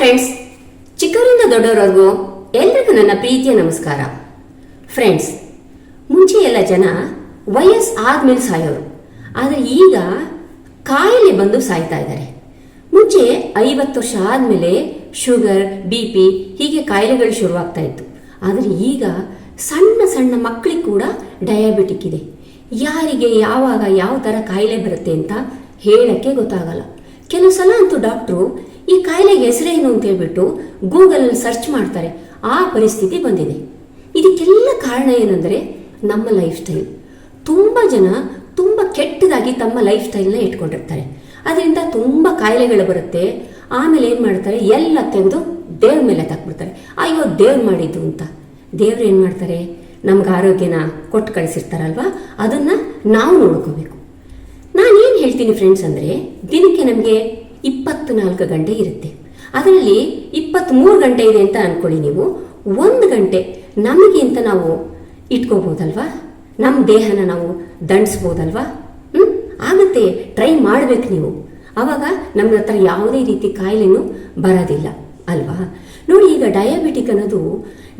Friends ಚಿಕ್ಕವರಿಂದ ದೊಡ್ಡವರವರೆಗೂ ಎಲ್ರಿಗೂ ನನ್ನ ಪ್ರೀತಿಯ ನಮಸ್ಕಾರ. ಫ್ರೆಂಡ್ಸ್ ಮುಂಚೆ ಎಲ್ಲ ಜನ ವಯಸ್ಸು ಆದ್ಮೇಲೆ ಸಾಯೋರು. ಆದರೆ ಈಗ ಕಾಯಿಲೆ ಬಂದು ಸಾಯ್ತಾ ಇದ್ದಾರೆ. ಮುಂಚೆ ಐವತ್ತು ವರ್ಷ ಆದಮೇಲೆ ಶುಗರ್, ಬಿ ಪಿ ಹೀಗೆ ಕಾಯಿಲೆಗಳು ಶುರುವಾಗ್ತಾ ಇತ್ತು. ಆದರೆ ಈಗ ಸಣ್ಣ ಸಣ್ಣ ಮಕ್ಕಳಿಗೆ ಕೂಡ ಡಯಾಬಿಟಿಕ್ ಇದೆ. ಯಾರಿಗೆ ಯಾವಾಗ ಯಾವ ಥರ ಕಾಯಿಲೆ ಬರುತ್ತೆ ಅಂತ ಹೇಳಕ್ಕೆ ಗೊತ್ತಾಗಲ್ಲ. ಕೆಲವು ಸಲ ಅಂತೂ ಡಾಕ್ಟ್ರು ಈ ಕಾಯಿಲೆಗೆ ಹೆಸರೇನು ಅಂತ ಹೇಳ್ಬಿಟ್ಟು ಗೂಗಲಲ್ಲಿ ಸರ್ಚ್ ಮಾಡ್ತಾರೆ. ಆ ಪರಿಸ್ಥಿತಿ ಬಂದಿದೆ. ಇದಕ್ಕೆಲ್ಲ ಕಾರಣ ಏನಂದರೆ ನಮ್ಮ ಲೈಫ್ ಸ್ಟೈಲ್ ತುಂಬ ಜನ ತುಂಬ ಕೆಟ್ಟದಾಗಿ ತಮ್ಮ ಲೈಫ್ ಸ್ಟೈಲ್ನ ಇಟ್ಕೊಂಡಿರ್ತಾರೆ. ಅದರಿಂದ ತುಂಬ ಕಾಯಿಲೆಗಳು ಬರುತ್ತೆ. ಆಮೇಲೆ ಏನು ಮಾಡ್ತಾರೆ? ಎಲ್ಲ ತೆಗೆದು ದೇವ್ರ ಮೇಲೆ ತಾಕ್ಬಿಡ್ತಾರೆ ಅಯ್ಯೋ, ದೇವ್ರು ಮಾಡಿದ್ದು ಅಂತ. ದೇವ್ರು ಏನು ಮಾಡ್ತಾರೆ? ನಮ್ಗೆ ಆರೋಗ್ಯನ ಕೊಟ್ಟು ಕಳಿಸಿರ್ತಾರಲ್ವಾ? ಅದನ್ನು ನಾವು ನೋಡ್ಕೋಬೇಕು. ನಾನೇನು ಹೇಳ್ತೀನಿ ಫ್ರೆಂಡ್ಸ್ ಅಂದರೆ, ದಿನಕ್ಕೆ ನಮಗೆ ಇಪ್ಪತ್ತು ನಾಲ್ಕು ಗಂಟೆ ಇರುತ್ತೆ. ಅದರಲ್ಲಿ ಇಪ್ಪತ್ತ್ಮೂರು ಗಂಟೆ ಇದೆ ಅಂತ ಅಂದ್ಕೊಳ್ಳಿ ನೀವು. ಒಂದು ಗಂಟೆ ನಮಗೆ ಅಂತ ನಾವು ಇಟ್ಕೋಬೋದಲ್ವಾ? ನಮ್ಮ ದೇಹನ ನಾವು ದಂಡಿಸ್ಬೋದಲ್ವಾ? ಹ್ಞೂ ಆಗುತ್ತೆ, ಟ್ರೈ ಮಾಡಬೇಕು ನೀವು. ಆವಾಗ ನಮ್ಮ ಹತ್ರ ಯಾವುದೇ ರೀತಿ ಕಾಯಿಲೆನೂ ಬರೋದಿಲ್ಲ, ಅಲ್ವಾ? ನೋಡಿ, ಈಗ ಡಯಾಬಿಟಿಕ್ ಅನ್ನೋದು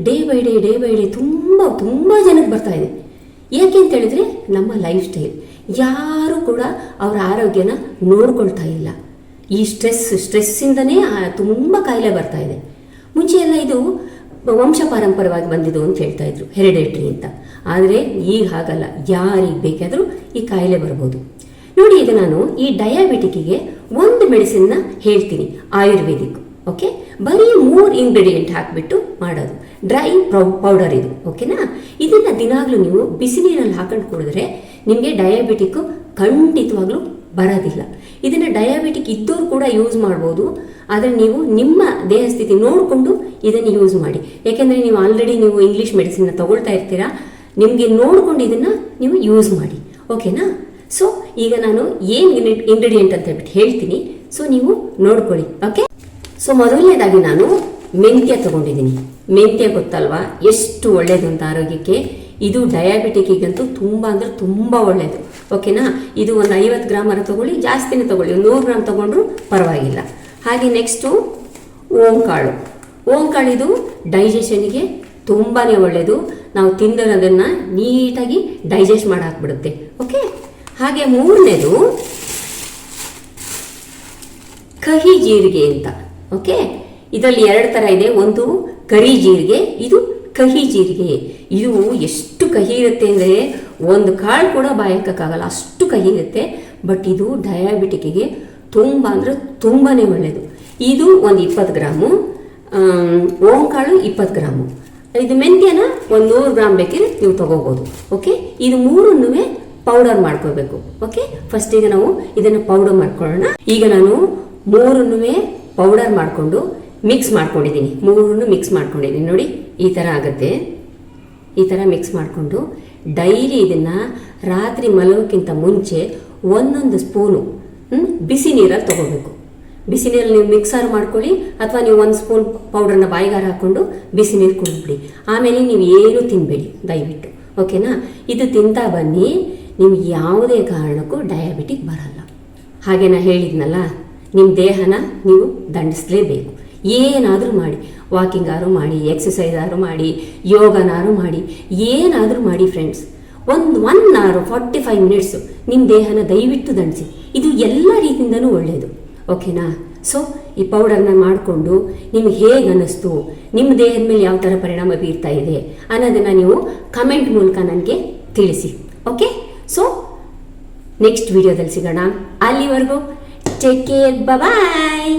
day by day day by day ತುಂಬ ತುಂಬ ಜನಕ್ಕೆ ಬರ್ತಾ ಇದೆ. ಯಾಕೆ ಅಂತ ಹೇಳಿದ್ರೆ ನಮ್ಮ ಲೈಫ್ ಸ್ಟೈಲ್ ಯಾರು ಕೂಡ ಅವರ ಆರೋಗ್ಯನ ನೋಡ್ಕೊಳ್ತಾ ಇಲ್ಲ. ಈ ಸ್ಟ್ರೆಸ್, ಸ್ಟ್ರೆಸ್ಸಿಂದನೇ ತುಂಬ ಕಾಯಿಲೆ ಬರ್ತಾ ಇದೆ. ಮುಂಚೆ ಇದು ವಂಶ ಪಾರಂಪರವಾಗಿ ಬಂದಿದ್ದು ಅಂತ ಹೇಳ್ತಾ ಇದ್ರು, ಹೆರಿಡೇಟ್ರಿ ಅಂತ. ಆದರೆ ಈಗ ಹಾಗಲ್ಲ, ಯಾರಿಗೆ ಬೇಕಾದರೂ ಈ ಕಾಯಿಲೆ ಬರ್ಬೋದು. ನೋಡಿ ಈಗ ನಾನು ಈ ಡಯಾಬಿಟಿಕ್ಕಿಗೆ ಒಂದು ಮೆಡಿಸಿನ್ನ ಹೇಳ್ತೀನಿ, ಆಯುರ್ವೇದಿಕ್, ಓಕೆ? ಬರೀ ಮೂರು ಇಂಗ್ರೀಡಿಯೆಂಟ್ ಹಾಕಿಬಿಟ್ಟು ಮಾಡೋದು. ಡ್ರೈ ಪೌಡರ್ ಇದು, ಓಕೆನಾ? ಇದನ್ನು ದಿನಾಗಲೂ ನೀವು ಬಿಸಿ ನೀರಲ್ಲಿ ಹಾಕೊಂಡು ಕುಡಿದ್ರೆ ನಿಮಗೆ ಡಯಾಬಿಟಿಕ್ ಖಂಡಿತವಾಗ್ಲೂ ಬರೋದಿಲ್ಲ. ಇದನ್ನು ಡಯಾಬಿಟಿಕ್ ಇದ್ದವ್ರು ಕೂಡ ಯೂಸ್ ಮಾಡ್ಬೋದು. ಆದರೆ ನೀವು ನಿಮ್ಮ ದೇಹ ಸ್ಥಿತಿ ನೋಡಿಕೊಂಡು ಇದನ್ನು ಯೂಸ್ ಮಾಡಿ. ಯಾಕೆಂದರೆ ನೀವು ಆಲ್ರೆಡಿ ನೀವು ಇಂಗ್ಲೀಷ್ ಮೆಡಿಸಿನ್ನ ತಗೊಳ್ತಾ ಇರ್ತೀರಾ, ನಿಮಗೆ ನೋಡಿಕೊಂಡು ಇದನ್ನು ನೀವು ಯೂಸ್ ಮಾಡಿ. ಓಕೆನಾ ಸೊ ಈಗ ನಾನು ಏನು ಇಂಗ್ರೀಡಿಯೆಂಟ್ ಅಂತ ಹೇಳ್ಬಿಟ್ಟು ಹೇಳ್ತೀನಿ. ಸೊ ನೀವು ನೋಡ್ಕೊಳ್ಳಿ. ಓಕೆ ಸೊ ಮೊದಲನೇದಾಗಿ ನಾನು ಮೆಂತ್ಯ ತಗೊಂಡಿದ್ದೀನಿ. ಮೆಂತ್ಯ ಗೊತ್ತಲ್ವಾ? ಎಷ್ಟು ಒಳ್ಳೆಯದು ಅಂತ ಆರೋಗ್ಯಕ್ಕೆ? ಇದು ಡಯಾಬಿಟಿಕ್ಕಿಗಂತೂ ತುಂಬ ಅಂದರೆ ತುಂಬ ಒಳ್ಳೆಯದು ಓಕೆನಾ ಇದು ಒಂದು ಐವತ್ತು ಗ್ರಾಮರ ತೊಗೊಳ್ಳಿ, ಜಾಸ್ತಿನೇ ತಗೊಳ್ಳಿ. ಒಂದು ನೂರು ಗ್ರಾಮ್ ತಗೊಂಡ್ರು ಪರವಾಗಿಲ್ಲ. ಹಾಗೆ ನೆಕ್ಸ್ಟು ಓಂಕಾಳು. ಓಂಕಾಳು ಇದು ಡೈಜೆಷನ್ಗೆ ತುಂಬಾ ಒಳ್ಳೆಯದು ನಾವು ತಿಂದಿರೋದನ್ನು ನೀಟಾಗಿ ಡೈಜೆಸ್ಟ್ ಮಾಡಾಕ್ಬಿಡುತ್ತೆ. ಓಕೆ ಹಾಗೆ ಮೂರನೇದು ಕಹಿ ಜೀರಿಗೆ ಅಂತ. ಓಕೆ ಇದರಲ್ಲಿ ಎರಡು ಥರ ಇದೆ. ಒಂದು ಕರಿ ಜೀರಿಗೆ, ಇದು ಕಹಿ ಜೀರಿಗೆ. ಇದು ಎಷ್ಟು ಕಹಿ ಇರುತ್ತೆ ಅಂದರೆ ಒಂದು ಕಾಳು ಕೂಡ ಬಾಯಕ್ಕಕ್ಕಾಗಲ್ಲ ಅಷ್ಟು ಕಹಿ ಇರುತ್ತೆ. ಬಟ್ ಇದು ಡಯಾಬಿಟಿಕ್ಕಿಗೆ ತುಂಬ ಅಂದರೆ ತುಂಬಾ ಒಳ್ಳೆಯದು ಇದು ಒಂದು ಇಪ್ಪತ್ತು ಗ್ರಾಮು. ಓಂಕಾಳು ಇಪ್ಪತ್ತು ಗ್ರಾಮು. ಇದು ಮೆಂತ್ಯನ ಒಂದು ನೂರು ಗ್ರಾಮ್ ಬೇಕಿದ್ರೆ ನೀವು ತಗೋಬೋದು. ಓಕೆ? ಇದು ಮೂರನ್ನೂ ಪೌಡರ್ ಮಾಡ್ಕೋಬೇಕು ಓಕೆ? ಫಸ್ಟ್ ಈಗ ನಾವು ಇದನ್ನು ಪೌಡರ್ ಮಾಡ್ಕೊಳ್ಳೋಣ. ಈಗ ನಾನು ಮೂರನ್ನೂ ಪೌಡರ್ ಮಾಡಿಕೊಂಡು ಮಿಕ್ಸ್ ಮಾಡ್ಕೊಂಡಿದ್ದೀನಿ. ಮೂರನ್ನು ಮಿಕ್ಸ್ ಮಾಡ್ಕೊಂಡಿದ್ದೀನಿ. ನೋಡಿ. ಈ ಥರ ಆಗುತ್ತೆ. ಈ ಥರ ಮಿಕ್ಸ್ ಮಾಡಿಕೊಂಡು ಡೈಲಿ ಇದನ್ನು ರಾತ್ರಿ ಮಲಗೋಕ್ಕಿಂತ ಮುಂಚೆ ಒಂದೊಂದು ಸ್ಪೂನು ಬಿಸಿ ನೀರಲ್ಲಿ ತೊಗೋಬೇಕು. ಬಿಸಿ ನೀರಲ್ಲಿ ನೀವು ಮಿಕ್ಸರ್ ಮಾಡ್ಕೊಳ್ಳಿ ಅಥವಾ ನೀವು ಒಂದು ಸ್ಪೂನ್ ಪೌಡ್ರನ್ನ ಬಾಯಿಗಾರ ಹಾಕ್ಕೊಂಡು ಬಿಸಿ ನೀರು ಕುಡಿದ್ಬಿಡಿ. ಆಮೇಲೆ ನೀವು ಏನೂ ತಿನ್ನಬೇಡಿ ದಯವಿಟ್ಟು. ಓಕೆನಾ? ಇದು ತಿಂತಾ ಬನ್ನಿ, ನಿಮ್ಗೆ ಯಾವುದೇ ಕಾರಣಕ್ಕೂ ಡಯಾಬಿಟಿಕ್ ಬರಲ್ಲ. ಹಾಗೆ ನಾ ಹೇಳಿದ್ನಲ್ಲ ನಿಮ್ಮ ದೇಹನ ನೀವು ದಂಡಿಸಲೇಬೇಕು. ಏನಾದರೂ ಮಾಡಿ ವಾಕಿಂಗ್ ಆದರೂ ಮಾಡಿ ಎಕ್ಸಸೈಸ್ ಆದರೂ ಮಾಡಿ, ಯೋಗನಾದ್ರೂ ಮಾಡಿ, ಏನಾದರೂ ಮಾಡಿ ಫ್ರೆಂಡ್ಸ್ ಒಂದು one hour forty five minutes ನಿಮ್ಮ ದೇಹನ ದಯವಿಟ್ಟು ದಂಡಿಸಿ. ಇದು ಎಲ್ಲ ರೀತಿಯಿಂದನೂ ಒಳ್ಳೆಯದು ಓಕೆನಾ ಸೊ ಈ ಪೌಡರ್ನ ಮಾಡಿಕೊಂಡು ನಿಮ್ಗೆ ಹೇಗೆ ಅನ್ನಿಸ್ತು? ನಿಮ್ಮ ದೇಹದ ಮೇಲೆ ಯಾವ ಥರ ಪರಿಣಾಮ ಬೀರ್ತಾ ಇದೆ ಅನ್ನೋದನ್ನು ನೀವು ಕಮೆಂಟ್ ಮೂಲಕ ನನಗೆ ತಿಳಿಸಿ. ಓಕೆ ಸೊ ನೆಕ್ಸ್ಟ್ ವಿಡಿಯೋದಲ್ಲಿ ಸಿಗೋಣ. ಅಲ್ಲಿವರೆಗೂ ಟೇಕ್ ಕೇರ್ ಬಾಯ್